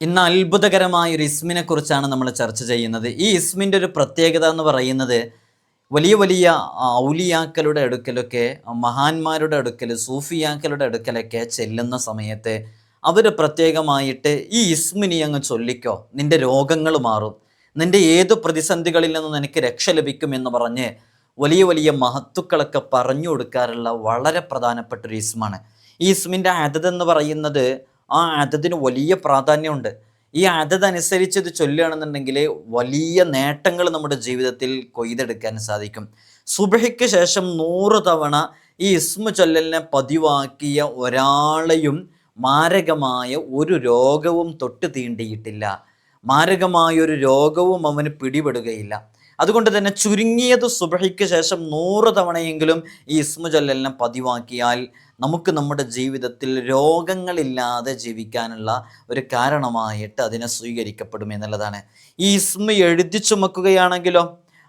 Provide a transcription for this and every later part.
ഇന്ന് അത്ഭുതകരമായ ഒരു ഇസ്മിനെ കുറിച്ചാണ് നമ്മൾ ചർച്ച ചെയ്യുന്നത്. ഈ ഇസ്മിന്റെ ഒരു പ്രത്യേകത എന്ന് പറയുന്നത് വലിയ വലിയ ഔലിയാക്കളുടെ അടുക്കലൊക്കെ മഹാന്മാരുടെ അടുക്കൽ സൂഫിയാക്കളുടെ അടുക്കലൊക്കെ ചെല്ലുന്ന സമയത്ത് അവർ പ്രത്യേകമായിട്ട് ഈ ഇസ്മിനി അങ്ങ് ചൊല്ലിക്കോ നിന്റെ രോഗങ്ങൾ മാറും നിന്റെ ഏത് പ്രതിസന്ധികളിൽ നിന്നും നിനക്ക് രക്ഷ ലഭിക്കും എന്ന് പറഞ്ഞ് വലിയ വലിയ മഹത്തുക്കളൊക്കെ പറഞ്ഞു കൊടുക്കാറുള്ള വളരെ പ്രധാനപ്പെട്ട ഒരു ഇസ്മാണ്. ഈ ഇസ്മിന്റെ അതത് എന്ന് പറയുന്നത് ആ അതതിന് വലിയ പ്രാധാന്യമുണ്ട്. ഈ അതത് അനുസരിച്ച് ഇത് ചൊല്ലുകയാണെന്നുണ്ടെങ്കിൽ വലിയ നേട്ടങ്ങൾ നമ്മുടെ ജീവിതത്തിൽ കൊയ്തെടുക്കാൻ സാധിക്കും. സുബഹയ്ക്ക് ശേഷം നൂറ് തവണ ഈ ഇസ്മ ചൊല്ലലിനെ പതിവാക്കിയ ഒരാളെയും മാരകമായ ഒരു രോഗവും തൊട്ട് തീണ്ടിയിട്ടില്ല. മാരകമായൊരു രോഗവും അവന് പിടിപെടുകയില്ല. അതുകൊണ്ട് തന്നെ ചുരുങ്ങിയത് സുബഹിക്ക് ശേഷം നൂറ് തവണയെങ്കിലും ഈ ഇസ്മു ചൊല്ലലിനെ പതിവാക്കിയാൽ നമുക്ക് നമ്മുടെ ജീവിതത്തിൽ രോഗങ്ങളില്ലാതെ ജീവിക്കാനുള്ള ഒരു കാരണമായിട്ട് അതിനെ സ്വീകരിക്കപ്പെടും എന്നുള്ളതാണ്. ഈ ഇസ്മ എഴുതി ചുമക്കുകയാണെങ്കിലോ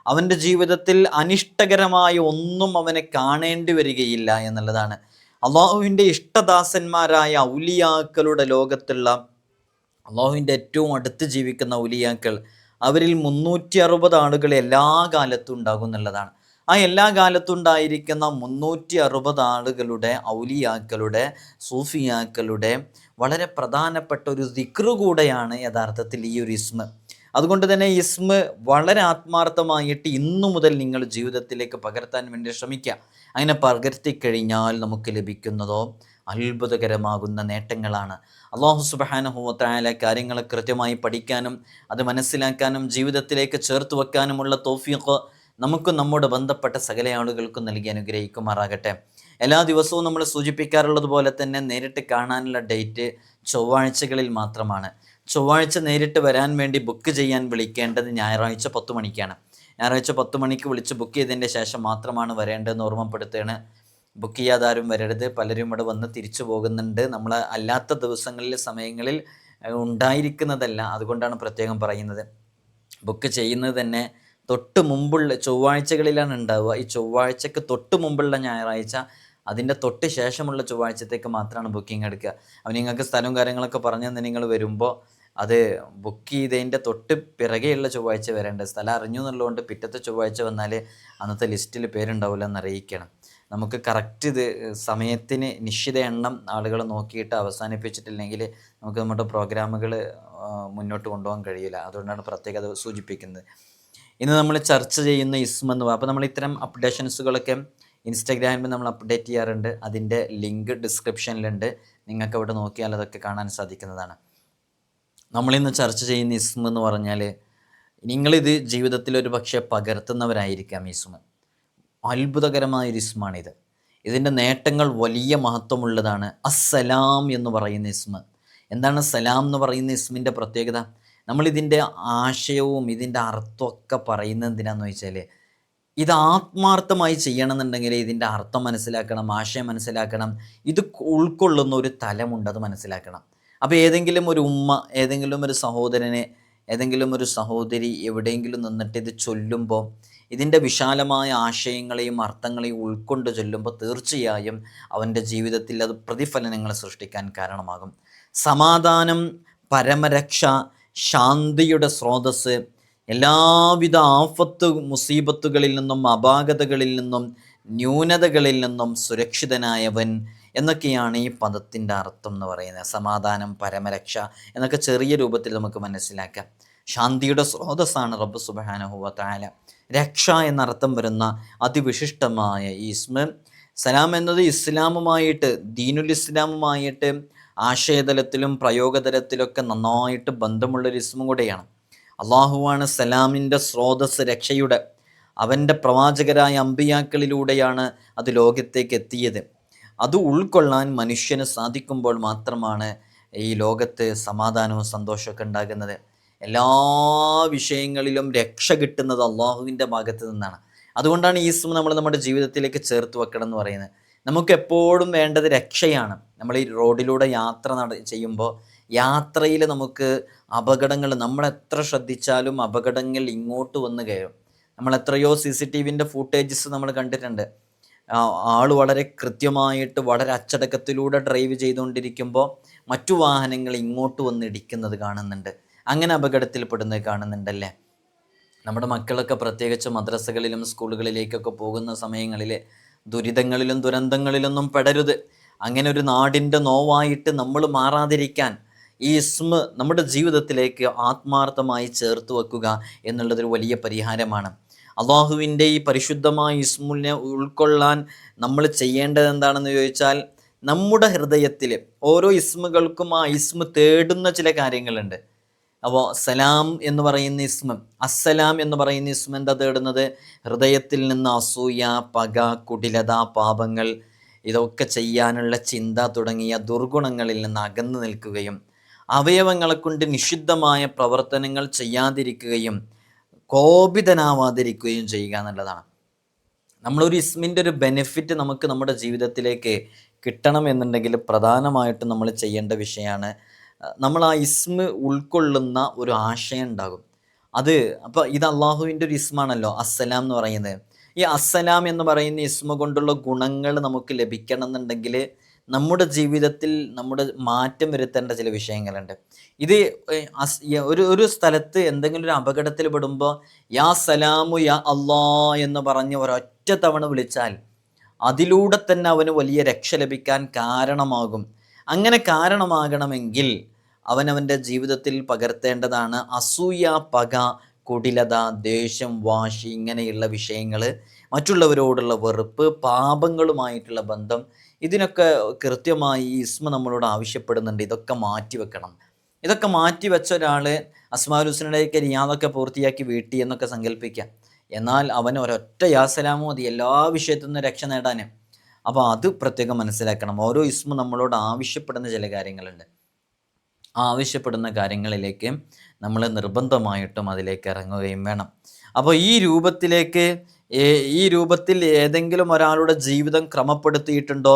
അവന്റെ ജീവിതത്തിൽ അനിഷ്ടകരമായ ഒന്നും അവനെ കാണേണ്ടി വരികയില്ല എന്നുള്ളതാണ്. അള്ളാഹുവിന്റെ ഇഷ്ടദാസന്മാരായ ഔലിയാക്കളുടെ ലോകത്തുള്ള അള്ളാഹുവിന്റെ ഏറ്റവും അടുത്ത് ജീവിക്കുന്ന ഔലിയാക്കൾ അവരിൽ മുന്നൂറ്റി അറുപത് ആളുകൾ എല്ലാ കാലത്തും ഉണ്ടാകും എന്നുള്ളതാണ്. ആ എല്ലാ കാലത്തും ഉണ്ടായിരിക്കുന്ന മുന്നൂറ്റി അറുപത് ആളുകളുടെ ഔലിയാക്കളുടെ സൂഫിയാക്കളുടെ വളരെ പ്രധാനപ്പെട്ട ഒരു ദിക്റ് കൂടെയാണ് യഥാർത്ഥത്തിൽ ഈ ഒരു ഇസ്മ. അതുകൊണ്ട് തന്നെ ഇസ്മ വളരെ ആത്മാർത്ഥമായിട്ട് ഇന്നു മുതൽ നിങ്ങൾ ജീവിതത്തിലേക്ക് പകർത്താൻ വേണ്ടി ശ്രമിക്കുക. അങ്ങനെ പകർത്തി കഴിഞ്ഞാൽ നമുക്ക് ലഭിക്കുന്നതോ അത്ഭുതകരമാകുന്ന നേട്ടങ്ങളാണ്. അള്ളാഹു സുബാനുഭവത്തായ കാര്യങ്ങൾ കൃത്യമായി പഠിക്കാനും അത് മനസ്സിലാക്കാനും ജീവിതത്തിലേക്ക് ചേർത്ത് വെക്കാനുമുള്ള തോഫിയൊക്കെ നമുക്ക് നമ്മോട് ബന്ധപ്പെട്ട സകല ആളുകൾക്കും നൽകി അനുഗ്രഹിക്കുമാറാകട്ടെ. എല്ലാ ദിവസവും നമ്മൾ സൂചിപ്പിക്കാറുള്ളത് പോലെ തന്നെ നേരിട്ട് കാണാനുള്ള ഡേറ്റ് ചൊവ്വാഴ്ചകളിൽ മാത്രമാണ്. ചൊവ്വാഴ്ച നേരിട്ട് വരാൻ വേണ്ടി ബുക്ക് ചെയ്യാൻ വിളിക്കേണ്ടത് ഞായറാഴ്ച പത്ത് മണിക്കാണ്. ഞായറാഴ്ച പത്ത് മണിക്ക് വിളിച്ച് ബുക്ക് ചെയ്തതിന്റെ ശേഷം മാത്രമാണ് വരേണ്ടതെന്ന് ഓർമ്മപ്പെടുത്തുകയാണ് ബുക്ക് ചെയ്യാതെ ആരും വരരുത്. പലരും ഇവിടെ വന്ന് തിരിച്ചു പോകുന്നുണ്ട്. നമ്മൾ അല്ലാത്ത ദിവസങ്ങളിൽ സമയങ്ങളിൽ ഉണ്ടായിരിക്കുന്നതല്ല. അതുകൊണ്ടാണ് പ്രത്യേകം പറയുന്നത്. ബുക്ക് ചെയ്യുന്നത് തന്നെ തൊട്ട് മുമ്പുള്ള ചൊവ്വാഴ്ചകളിലാണ് ഉണ്ടാവുക. ഈ ചൊവ്വാഴ്ചക്ക് തൊട്ട് മുമ്പുള്ള ഞായറാഴ്ച അതിന്റെ തൊട്ട് ശേഷമുള്ള ചൊവ്വാഴ്ചത്തേക്ക് മാത്രമാണ് ബുക്കിംഗ് എടുക്കുക. അപ്പം നിങ്ങൾക്ക് സ്ഥലവും കാര്യങ്ങളൊക്കെ പറഞ്ഞു തന്നെ നിങ്ങൾ വരുമ്പോൾ അത് ബുക്ക് ചെയ്തതിന്റെ തൊട്ട് പിറകെയുള്ള ചൊവ്വാഴ്ച വരേണ്ടത്. സ്ഥലം അറിഞ്ഞു എന്നുള്ളതുകൊണ്ട് പിറ്റത്തെ ചൊവ്വാഴ്ച വന്നാൽ അന്നത്തെ ലിസ്റ്റിൽ പേരുണ്ടാവില്ല എന്ന് അറിയിക്കണം. നമുക്ക് കറക്റ്റ് ഇത് സമയത്തിന് നിശ്ചിത എണ്ണം ആളുകൾ നോക്കിയിട്ട് അവസാനിപ്പിച്ചിട്ടില്ലെങ്കിൽ നമുക്ക് നമ്മുടെ പ്രോഗ്രാമുകൾ മുന്നോട്ട് കൊണ്ടുപോകാൻ കഴിയില്ല. അതുകൊണ്ടാണ് പ്രത്യേകത സൂചിപ്പിക്കുന്നത്. ഇന്ന് നമ്മൾ ചർച്ച ചെയ്യുന്ന ഇസ്മ എന്ന് അപ്പോൾ നമ്മൾ ഇത്തരം അപ്ഡേഷൻസുകളൊക്കെ ഇൻസ്റ്റാഗ്രാമിൽ നമ്മൾ അപ്ഡേറ്റ് ചെയ്യാറുണ്ട്. അതിന്റെ ലിങ്ക് ഡിസ്ക്രിപ്ഷനിലുണ്ട് നിങ്ങൾക്ക് അവിടെ നോക്കിയാൽ അതൊക്കെ കാണാൻ സാധിക്കുന്നതാണ്. നമ്മളിന്ന് ചർച്ച ചെയ്യുന്ന ഇസ്മ എന്ന് പറഞ്ഞാൽ നിങ്ങളിത് ജീവിതത്തിൽ ഒരു പക്ഷേ പകർത്തുന്നവരായിരിക്കാം ഇസ്മ. അത്ഭുതകരമായ ഒരു ഇസ്മാണിത്. ഇതിന്റെ നേട്ടങ്ങൾ വലിയ മഹത്വമുള്ളതാണ്. അസ്സലാം എന്ന് പറയുന്ന ഇസ്മ. എന്താണ് സലാം എന്ന് പറയുന്ന ഇസ്മിന്റെ പ്രത്യേകത? നമ്മളിതിന്റെ ആശയവും ഇതിന്റെ അർത്ഥമൊക്കെ പറയുന്നത് എന്തിനാന്ന് വെച്ചാൽ ഇത് ആത്മാർത്ഥമായി ചെയ്യണമെന്നുണ്ടെങ്കിൽ ഇതിന്റെ അർത്ഥം മനസ്സിലാക്കണം ആശയം മനസ്സിലാക്കണം. ഇത് ഉൾക്കൊള്ളുന്ന ഒരു തലമുണ്ട് അത് മനസ്സിലാക്കണം. അപ്പോൾ ഏതെങ്കിലും ഒരു ഉമ്മ ഏതെങ്കിലും ഒരു സഹോദരനെ ഏതെങ്കിലും ഒരു സഹോദരി എവിടെയെങ്കിലും നിന്നിട്ട് ഇത് ചൊല്ലുമ്പോൾ ഇതിന്റെ വിശാലമായ ആശയങ്ങളെയും അർത്ഥങ്ങളെയും ഉൾക്കൊണ്ട് ചൊല്ലുമ്പോൾ തീർച്ചയായും അവന്റെ ജീവിതത്തിൽ അത് പ്രതിഫലനങ്ങൾ സൃഷ്ടിക്കാൻ കാരണമാകും. സമാധാനം പരമരക്ഷ ശാന്തിയുടെ സ്രോതസ്സ് എല്ലാവിധ ആഫത്ത് മുസീബത്തുകളിൽ നിന്നും അപാകതകളിൽ നിന്നും ന്യൂനതകളിൽ നിന്നും സുരക്ഷിതനായവൻ എന്നൊക്കെയാണ് ഈ പദത്തിന്റെ അർത്ഥം എന്ന് പറയുന്നത്. സമാധാനം പരമരക്ഷ എന്നൊക്കെ ചെറിയ രൂപത്തിൽ നമുക്ക് മനസ്സിലാക്കാം. ശാന്തിയുടെ സ്രോതസ്സാണ് റബ്ബ് സുബാനഹുവ താല രക്ഷ എന്നർത്ഥം വരുന്ന അതിവിശിഷ്ടമായ ഇസ്മ. സലാം എന്നത് ഇസ്ലാമുമായിട്ട് ദീനുൽ ഇസ്ലാമുമായിട്ട് ആശയതലത്തിലും പ്രയോഗതലത്തിലൊക്കെ നന്നായിട്ട് ബന്ധമുള്ളൊരു ഇസ്മും കൂടെയാണ്. അള്ളാഹുവാണ് സലാമിന്റെ സ്രോതസ് രക്ഷയുടെ അവന്റെ പ്രവാചകരായ അമ്പിയാക്കളിലൂടെയാണ് അത് ലോകത്തേക്ക് എത്തിയത്. അത് ഉൾക്കൊള്ളാൻ മനുഷ്യന് സാധിക്കുമ്പോൾ മാത്രമാണ് ഈ ലോകത്ത് സമാധാനവും സന്തോഷമൊക്കെ ഉണ്ടാകുന്നത്. എല്ലാ വിഷയങ്ങളിലും രക്ഷ കിട്ടുന്നത് അള്ളാഹുവിന്റെ ഭാഗത്ത് നിന്നാണ്. അതുകൊണ്ടാണ് ഈ ഇസ്മ നമ്മൾ നമ്മുടെ ജീവിതത്തിലേക്ക് ചേർത്ത് വെക്കണം എന്ന് പറയുന്നത്. നമുക്ക് എപ്പോഴും വേണ്ടത് രക്ഷയാണ്. നമ്മൾ ഈ റോഡിലൂടെ യാത്ര നട ചെയ്യുമ്പോൾ യാത്രയിൽ നമുക്ക് അപകടങ്ങൾ നമ്മൾ എത്ര ശ്രദ്ധിച്ചാലും അപകടങ്ങൾ ഇങ്ങോട്ട് വന്ന് കയറും. നമ്മൾ എത്രയോ സി സി ടി വിന്റെ ഫുട്ടേജസ് നമ്മൾ കണ്ടിട്ടുണ്ട്. ആൾ വളരെ കൃത്യമായിട്ട് വളരെ അച്ചടക്കത്തിലൂടെ ഡ്രൈവ് ചെയ്തുകൊണ്ടിരിക്കുമ്പോൾ മറ്റു വാഹനങ്ങൾ ഇങ്ങോട്ട് വന്ന് ഇടിക്കുന്നത് കാണുന്നുണ്ട്. അങ്ങനെ അപകടത്തിൽപ്പെടുന്നത് കാണുന്നുണ്ടല്ലേ? നമ്മുടെ മക്കളൊക്കെ പ്രത്യേകിച്ച് മദ്രസകളിലും സ്കൂളുകളിലേക്കൊക്കെ പോകുന്ന സമയങ്ങളിൽ ദുരിതങ്ങളിലും ദുരന്തങ്ങളിലൊന്നും പെടരുത്. അങ്ങനെ ഒരു നാടിന്റെ നോവായിട്ട് നമ്മൾ മാറാതിരിക്കാൻ ഈ ഇസ്മ നമ്മുടെ ജീവിതത്തിലേക്ക് ആത്മാർത്ഥമായി ചേർത്ത് വെക്കുക എന്നുള്ളതൊരു വലിയ പരിഹാരമാണ്. അള്ളാഹുവിന്റെ ഈ പരിശുദ്ധമായ ഇസ്മുലിനെ ഉൾക്കൊള്ളാൻ നമ്മൾ ചെയ്യേണ്ടത് എന്താണെന്ന് ചോദിച്ചാൽ നമ്മുടെ ഹൃദയത്തിൽ ഓരോ ഇസ്മുകൾക്കും ആ ഇസ്മ തേടുന്ന ചില കാര്യങ്ങളുണ്ട്. അപ്പോൾ സലാം എന്ന് പറയുന്ന ഇസ്മം അസ്സലാം എന്ന് പറയുന്ന ഇസ്മം എന്താ തേടുന്നത്? ഹൃദയത്തിൽ നിന്ന് അസൂയ പക കുടിലത പാപങ്ങൾ ഇതൊക്കെ ചെയ്യാനുള്ള ചിന്ത തുടങ്ങിയ ദുർഗുണങ്ങളിൽ നിന്ന് അകന്നു നിൽക്കുകയും അവയവങ്ങളെ കൊണ്ട് നിഷിദ്ധമായ പ്രവർത്തനങ്ങൾ ചെയ്യാതിരിക്കുകയും കോപിതനാവാതിരിക്കുകയും ചെയ്യുക എന്നുള്ളതാണ്. നമ്മളൊരു ഇസ്മിന്റെ ഒരു ബെനിഫിറ്റ് നമുക്ക് നമ്മുടെ ജീവിതത്തിലേക്ക് കിട്ടണം എന്നുണ്ടെങ്കിൽ പ്രധാനമായിട്ടും നമ്മൾ ചെയ്യേണ്ട വിഷയമാണ് നമ്മൾ ആ ഇസ്മ ഉൾക്കൊള്ളുന്ന ഒരു ആശയം ഉണ്ടാകും. അത് അപ്പോൾ ഇത് അള്ളാഹുവിന്റെ ഒരു ഇസ്മാണല്ലോ അസ്സലാം എന്ന് പറയുന്നത്. ഈ അസ്സലാം എന്ന് പറയുന്ന ഇസ്മ കൊണ്ടുള്ള ഗുണങ്ങൾ നമുക്ക് ലഭിക്കണം എന്നുണ്ടെങ്കിൽ നമ്മുടെ ജീവിതത്തിൽ നമ്മുടെ മാറ്റം വരുത്തേണ്ട ചില വിഷയങ്ങളുണ്ട്. ഇത് ഒരു ഒരു സ്ഥലത്ത് എന്തെങ്കിലും ഒരു അപകടത്തിൽ പെടുമ്പോൾ യാ സലാമു യാ അള്ളാ എന്ന് പറഞ്ഞ് ഒരൊറ്റ തവണ വിളിച്ചാൽ അതിലൂടെ തന്നെ അവന് വലിയ രക്ഷ ലഭിക്കാൻ കാരണമാകും. അങ്ങനെ കാരണമാകണമെങ്കിൽ അവനവന്റെ ജീവിതത്തിൽ പകർത്തേണ്ടതാണ്. അസൂയ പക കുടിലത ദേഷ്യം വാശി ഇങ്ങനെയുള്ള വിഷയങ്ങൾ മറ്റുള്ളവരോടുള്ള വെറുപ്പ് പാപങ്ങളുമായിട്ടുള്ള ബന്ധം ഇതിനൊക്കെ കൃത്യമായി ഇസ്മ നമ്മളോട് ആവശ്യപ്പെടുന്നുണ്ട്. ഇതൊക്കെ മാറ്റി വെക്കണം. ഇതൊക്കെ മാറ്റി വെച്ച ഒരാൾ അസ്മാൽ യാതൊക്കെ റിയാദൊക്കെ പൂർത്തിയാക്കി വീട്ടി എന്നൊക്കെ സങ്കല്പിക്കാം. എന്നാൽ അവൻ ഒരൊറ്റ യാസലാമോ മതി എല്ലാ വിഷയത്തിൽ നിന്ന് രക്ഷ നേടാൻ അപ്പോൾ അത് പ്രത്യേകം മനസ്സിലാക്കണം. ഓരോ ഇസ്മ നമ്മളോട് ആവശ്യപ്പെടുന്ന ചില കാര്യങ്ങളുണ്ട്. ആവശ്യപ്പെടുന്ന കാര്യങ്ങളിലേക്ക് നമ്മൾ നിർബന്ധമായിട്ടും അതിലേക്ക് ഇറങ്ങുകയും വേണം. അപ്പോൾ ഈ രൂപത്തിലേക്ക് ഈ രൂപത്തിൽ ഏതെങ്കിലും ഒരാളുടെ ജീവിതം ക്രമപ്പെടുത്തിയിട്ടുണ്ടോ?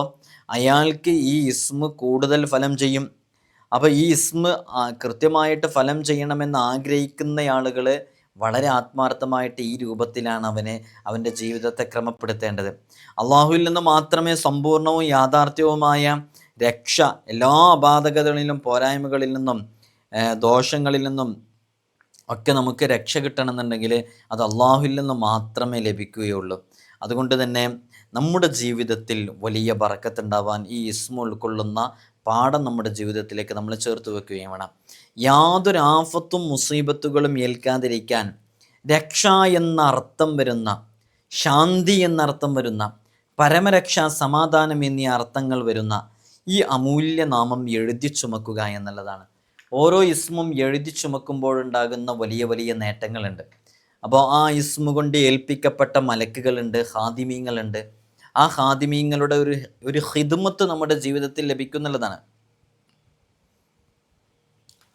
അയാൾക്ക് ഈ ഇസ്മ കൂടുതൽ ഫലം ചെയ്യും. അപ്പോൾ ഈ ഇസ്മ കൃത്യമായിട്ട് ഫലം ചെയ്യണമെന്ന് ആഗ്രഹിക്കുന്ന ആളുകൾ വളരെ ആത്മാർത്ഥമായിട്ട് ഈ രൂപത്തിലാണ് അവനെ അവന്റെ ജീവിതത്തെ ക്രമപ്പെടുത്തേണ്ടത്. അള്ളാഹുവിൽ നിന്ന് മാത്രമേ സമ്പൂർണവും യാഥാർത്ഥ്യവുമായ രക്ഷ എല്ലാ അപാധകതകളിലും പോരായ്മകളിൽ നിന്നും ദോഷങ്ങളിൽ നിന്നും ഒക്കെ നമുക്ക് രക്ഷ കിട്ടണമെന്നുണ്ടെങ്കിൽ അത് അള്ളാഹുവിൽ നിന്ന് മാത്രമേ ലഭിക്കുകയുള്ളൂ. അതുകൊണ്ട് തന്നെ നമ്മുടെ ജീവിതത്തിൽ വലിയ ബറക്കത്തുണ്ടാവാൻ ഈ ഇസ്മ ഉൾക്കൊള്ളുന്ന പാഠം നമ്മുടെ ജീവിതത്തിലേക്ക് നമ്മൾ ചേർത്ത് വെക്കുകയും വേണം. യാതൊരു ആഫത്തും മുസീബത്തുകളും ഏൽക്കാതിരിക്കാൻ രക്ഷ എന്ന അർത്ഥം വരുന്ന ശാന്തി എന്നർത്ഥം വരുന്ന പരമരക്ഷ സമാധാനം എന്നീ അർത്ഥങ്ങൾ വരുന്ന ഈ അമൂല്യ നാമം എഴുതി ചുമക്കുക എന്നുള്ളതാണ്. ഓരോ ഇസ്മും എഴുതി ചുമക്കുമ്പോഴുണ്ടാകുന്ന വലിയ വലിയ നേട്ടങ്ങളുണ്ട്. അപ്പോൾ ആ ഇസ്മു കൊണ്ട് ഏൽപ്പിക്കപ്പെട്ട മലക്കുകളുണ്ട് ഹാദിമീങ്ങളുണ്ട്. ആ ഹാദിമീങ്ങളുടെ ഒരു ഒരു ഹിദ്മത്ത് നമ്മുടെ ജീവിതത്തിൽ ലഭിക്കുന്നുള്ളതാണ്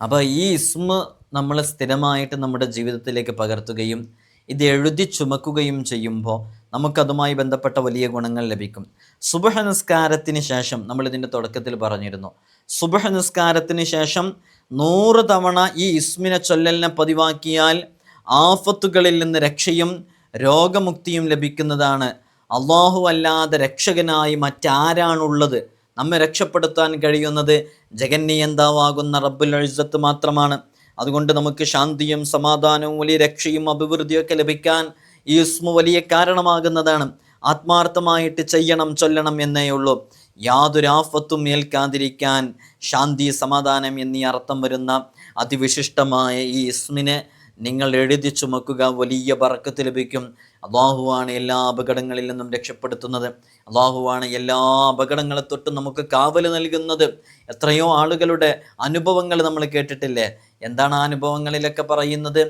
അപ്പോൾ ഈ ഇസ്മ നമ്മൾ സ്ഥിരമായിട്ട് നമ്മുടെ ജീവിതത്തിലേക്ക് പകർത്തുകയും ഇത് എഴുതി ചുമക്കുകയും ചെയ്യുമ്പോൾ നമുക്കതുമായി ബന്ധപ്പെട്ട വലിയ ഗുണങ്ങൾ ലഭിക്കും. സുബഹ നിസ്കാരത്തിന് ശേഷം നമ്മൾ ഇതിന്റെ തുടക്കത്തിൽ പറഞ്ഞിരുന്നു. സുബഹ നിസ്കാരത്തിന് ശേഷം നൂറ് തവണ ഈ ഇസ്മിനെ ചൊല്ലലിനെ പതിവാക്കിയാൽ ആഫത്തുകളിൽ നിന്ന് രക്ഷയും രോഗമുക്തിയും ലഭിക്കുന്നതാണ്. അള്ളാഹു അല്ലാതെ രക്ഷകനായി മറ്റാരാണുള്ളത്? നമ്മെ രക്ഷപ്പെടുത്താൻ കഴിയുന്നത് ജഗന്നിയന്താവാകുന്ന റബ്ബുൽ അഴിസത്ത് മാത്രമാണ്. അതുകൊണ്ട് നമുക്ക് ശാന്തിയും സമാധാനവും വലിയ രക്ഷയും അഭിവൃദ്ധിയൊക്കെ ലഭിക്കാൻ ഈ വലിയ കാരണമാകുന്നതാണ്. ആത്മാർത്ഥമായിട്ട് ചെയ്യണം ചൊല്ലണം എന്നേ ഉള്ളൂ. യാതൊരു ആഫത്തും ഏൽക്കാതിരിക്കാൻ ശാന്തി സമാധാനം എന്നീ അർത്ഥം വരുന്ന അതിവിശിഷ്ടമായ ഈ ഇസ്മിനെ നിങ്ങൾ എഴുതി ചുമക്കുക. വലിയ പറക്കത്ത് ലഭിക്കും. അള്ളാഹുവാണ് എല്ലാ അപകടങ്ങളിൽ നിന്നും രക്ഷപ്പെടുത്തുന്നത്. അള്ളാഹുവാണ് എല്ലാ അപകടങ്ങളെ തൊട്ടും നമുക്ക് കാവൽ നൽകുന്നത്. എത്രയോ ആളുകളുടെ അനുഭവങ്ങൾ നമ്മൾ കേട്ടിട്ടില്ലേ? എന്താണ് ആ അനുഭവങ്ങളിലൊക്കെ പറയുന്നത്?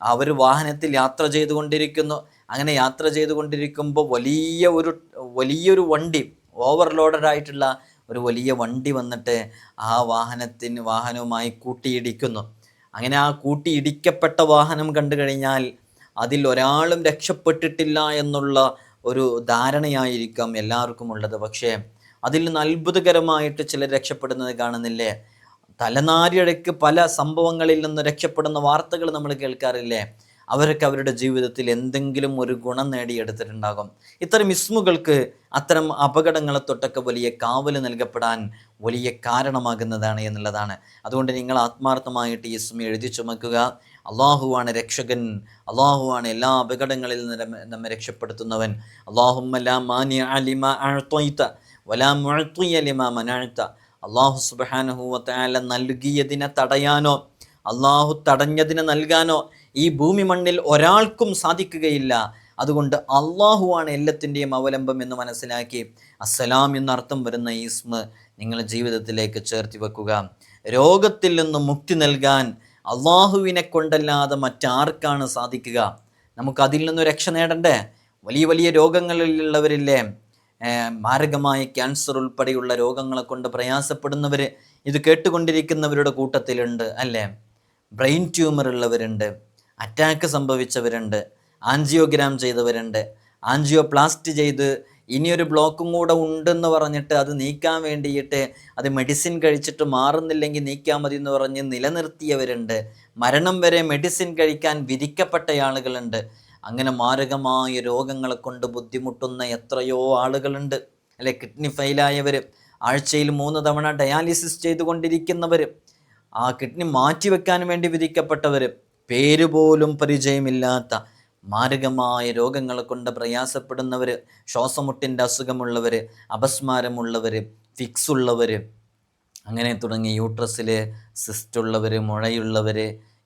അവർ വാഹനത്തിൽ യാത്ര ചെയ്തുകൊണ്ടിരിക്കുന്നു. അങ്ങനെ യാത്ര ചെയ്തുകൊണ്ടിരിക്കുമ്പോൾ വലിയ ഒരു വലിയൊരു വണ്ടി ഓവർലോഡഡ് ആയിട്ടുള്ള ഒരു വലിയ വണ്ടി വന്നിട്ട് ആ വാഹനത്തിന് വാഹനവുമായി കൂട്ടിയിടിക്കുന്നു. അങ്ങനെ ആ കൂട്ടിയിടിക്കപ്പെട്ട വാഹനം കണ്ടു കഴിഞ്ഞാൽ അതിൽ ഒരാളും രക്ഷപ്പെട്ടിട്ടില്ല എന്നുള്ള ഒരു ധാരണയായിരിക്കാം എല്ലാവർക്കും ഉള്ളത് പക്ഷേ അതിൽ നിന്ന് അത്ഭുതകരമായിട്ട് ചിലർ രക്ഷപ്പെടുന്നത് കാണുന്നില്ലേ? തലനാരിഴയ്ക്ക് പല സംഭവങ്ങളിൽ നിന്ന് രക്ഷപ്പെടുന്ന വാർത്തകൾ നമ്മൾ കേൾക്കാറില്ലേ? അവരൊക്കെ അവരുടെ ജീവിതത്തിൽ എന്തെങ്കിലും ഒരു ഗുണം നേടിയെടുത്തിട്ടുണ്ടാകും. ഇത്തരം ഇസ്മുകൾക്ക് അത്തരം അപകടങ്ങളെ തൊട്ടൊക്കെ വലിയ കാവൽ നൽകപ്പെടാൻ വലിയ കാരണമാകുന്നതാണ് എന്നുള്ളതാണ്. അതുകൊണ്ട് നിങ്ങൾ ആത്മാർത്ഥമായിട്ട് ഈ ഇസ്മ എഴുതി ചുമക്കുക. അള്ളാഹുവാണ് രക്ഷകൻ. അള്ളാഹുവാണ് എല്ലാ അപകടങ്ങളിൽ നിന്ന് നമ്മെ- രക്ഷപ്പെടുത്തുന്നവൻ. അള്ളാഹുമ്മ മാനിയ അലിമ അഴ്ത്തൊയ്ത്ത വലാ മുഴത്തുയ ലിമ അള്ളാഹു സുബാനുഹൂവത്തായ നൽകിയതിനെ തടയാനോ അള്ളാഹു തടഞ്ഞതിനെ നൽകാനോ ഈ ഭൂമി മണ്ണിൽ ഒരാൾക്കും സാധിക്കുകയില്ല. അതുകൊണ്ട് അള്ളാഹുവാണ് എല്ലാത്തിന്റെയും അവലംബം എന്ന് മനസ്സിലാക്കി അസ്സലാം എന്നർത്ഥം വരുന്ന ഈസ്മ നിങ്ങളുടെ ജീവിതത്തിലേക്ക് ചേർത്തി വെക്കുക. രോഗത്തിൽ നിന്ന് മുക്തി നൽകാൻ അള്ളാഹുവിനെ കൊണ്ടല്ലാതെ മറ്റാർക്കാണ് സാധിക്കുക? നമുക്ക് അതിൽ നിന്ന് രക്ഷ നേടണ്ടേ? വലിയ വലിയ രോഗങ്ങളിലുള്ളവരില്ലേ മാരകമായ ക്യാൻസർ ഉൾപ്പെടെയുള്ള രോഗങ്ങളെ കൊണ്ട് പ്രയാസപ്പെടുന്നവർ ഇത് കേട്ടുകൊണ്ടിരിക്കുന്നവരുടെ കൂട്ടത്തിലുണ്ട് അല്ലേ? ബ്രെയിൻ ട്യൂമർ ഉള്ളവരുണ്ട് അറ്റാക്ക് സംഭവിച്ചവരുണ്ട് ആൻജിയോഗ്രാം ചെയ്തവരുണ്ട്. ആൻജിയോപ്ലാസ്റ്റ് ചെയ്ത് ഇനിയൊരു ബ്ലോക്കും കൂടെ ഉണ്ടെന്ന് പറഞ്ഞിട്ട് അത് നീക്കാൻ വേണ്ടിയിട്ട് അത് മെഡിസിൻ കഴിച്ചിട്ട് മാറുന്നില്ലെങ്കിൽ നീക്കാൻ മതി എന്ന് പറഞ്ഞ് നിലനിർത്തിയവരുണ്ട്. മരണം വരെ മെഡിസിൻ കഴിക്കാൻ വിധിക്കപ്പെട്ട ആളുകളുണ്ട് അങ്ങനെ മാരകമായ രോഗങ്ങളെ കൊണ്ട് ബുദ്ധിമുട്ടുന്ന എത്രയോ ആളുകളുണ്ട്. അല്ലെ കിഡ്നി ഫെയിലായവർ ആഴ്ചയിൽ മൂന്ന് തവണ ഡയാലിസിസ് ചെയ്തുകൊണ്ടിരിക്കുന്നവർ ആ കിഡ്നി മാറ്റിവെക്കാൻ വേണ്ടി വിധിക്കപ്പെട്ടവർ പേര് പോലും പരിചയമില്ലാത്ത മാരകമായ രോഗങ്ങളെ കൊണ്ട് പ്രയാസപ്പെടുന്നവർ ശ്വാസമുട്ടിന്റെ അസുഖമുള്ളവർ അപസ്മാരമുള്ളവർ ഫിക്സ് ഉള്ളവർ അങ്ങനെ തുടങ്ങി യൂട്രസിൽ സിസ്റ്റുള്ളവർ മുഴയുള്ളവർ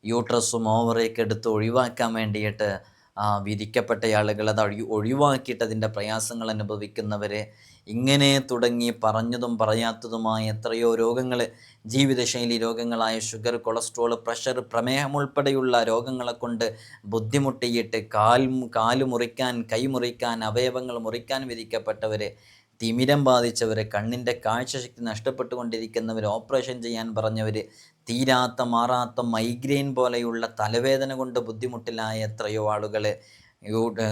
യൂട്രസും ഓവറേക്ക് എടുത്ത് ഒഴിവാക്കാൻ വേണ്ടിയിട്ട് വിധിക്കപ്പെട്ട ആളുകൾ അത് ഒഴി ഒഴിവാക്കിയിട്ട് അതിന്റെ പ്രയാസങ്ങൾ അനുഭവിക്കുന്നവർ ഇങ്ങനെ തുടങ്ങി പറഞ്ഞതും പറയാത്തതുമായ എത്രയോ രോഗങ്ങൾ ജീവിതശൈലി രോഗങ്ങളായ ഷുഗർ കൊളസ്ട്രോൾ പ്രഷർ പ്രമേഹം ഉൾപ്പെടെയുള്ള രോഗങ്ങളെ കൊണ്ട് ബുദ്ധിമുട്ടിയിട്ട് കാൽ കാൽ മുറിക്കാൻ കൈ മുറിക്കാൻ അവയവങ്ങൾ മുറിക്കാൻ വിധിക്കപ്പെട്ടവർ തിമിരം ബാധിച്ചവർ കണ്ണിന്റെ കാഴ്ചശക്തി നഷ്ടപ്പെട്ടുകൊണ്ടിരിക്കുന്നവർ ഓപ്പറേഷൻ ചെയ്യാൻ പറഞ്ഞവർ തീരാത്ത മാറാത്ത മൈഗ്രെയിൻ പോലെയുള്ള തലവേദന കൊണ്ട് ബുദ്ധിമുട്ടിലായ എത്രയോ ആളുകൾ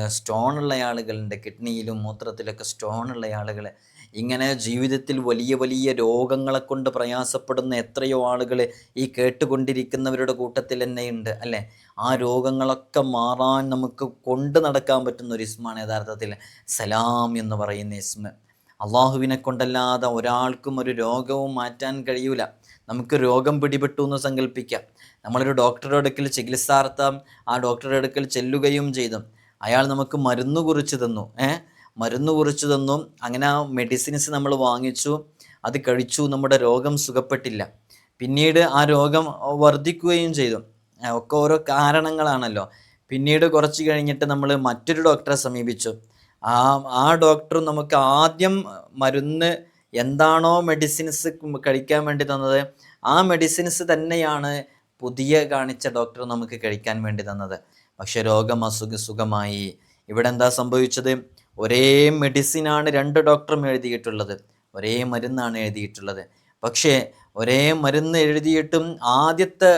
സ്റ്റോണുള്ള ആളുകളുണ്ട്. കിഡ്നിയിലും മൂത്രത്തിലൊക്കെ സ്റ്റോണുള്ള ആളുകൾ ഇങ്ങനെ ജീവിതത്തിൽ വലിയ വലിയ രോഗങ്ങളെ കൊണ്ട് പ്രയാസപ്പെടുന്ന എത്രയോ ആളുകൾ ഈ കേട്ടുകൊണ്ടിരിക്കുന്നവരുടെ കൂട്ടത്തിൽ തന്നെ ഉണ്ട് അല്ലേ? ആ രോഗങ്ങളൊക്കെ മാറാൻ നമുക്ക് കൊണ്ട് നടക്കാൻ പറ്റുന്ന ഒരു ഇസ്മാണ് യഥാർത്ഥത്തിൽ സലാം എന്ന് പറയുന്ന ഇസ്മ. അള്ളാഹുവിനെ കൊണ്ടല്ലാതെ ഒരാൾക്കും ഒരു രോഗവും മാറ്റാൻ കഴിയൂല. നമുക്ക് രോഗം പിടിപെട്ടു എന്ന് സങ്കല്പിക്കാം നമ്മളൊരു ഡോക്ടറുടെ അടുക്കൽ ചികിത്സാർത്ഥം ആ ഡോക്ടറുടെ അടുക്കൽ ചെല്ലുകയും ചെയ്തു. അയാൾ നമുക്ക് മരുന്ന് കുറിച്ച് തന്നു. ഏ? മരുന്ന് കുറിച്ച് തന്നു. അങ്ങനെ ആ മെഡിസിൻസ് നമ്മൾ വാങ്ങിച്ചു. അത് കഴിച്ചു. നമ്മുടെ രോഗം സുഖപ്പെട്ടില്ല. പിന്നീട് ആ രോഗം വർദ്ധിക്കുകയും ചെയ്തു. ഒക്കെ ഓരോ കാരണങ്ങളാണല്ലോ. പിന്നീട് കുറച്ച് കഴിഞ്ഞിട്ട് നമ്മൾ മറ്റൊരു ഡോക്ടറെ സമീപിച്ചു. ആ ആ ഡോക്ടർ നമുക്ക് ആദ്യം മരുന്ന് എന്താണോ മെഡിസിൻസ് കഴിക്കാൻ വേണ്ടി തന്നത് ആ മെഡിസിൻസ് തന്നെയാണ് പുതിയ കാണിച്ച ഡോക്ടർ നമുക്ക് കഴിക്കാൻ വേണ്ടി തന്നത്. പക്ഷെ രോഗം അസുഖ സുഖമായി. ഇവിടെ എന്താ സംഭവിച്ചത്? ഒരേ മെഡിസിനാണ് രണ്ട് ഡോക്ടറും എഴുതിയിട്ടുള്ളത്. ഒരേ മരുന്നാണ് എഴുതിയിട്ടുള്ളത്. പക്ഷേ ഒരേ മരുന്ന് എഴുതിയിട്ടും ആദ്യത്തെ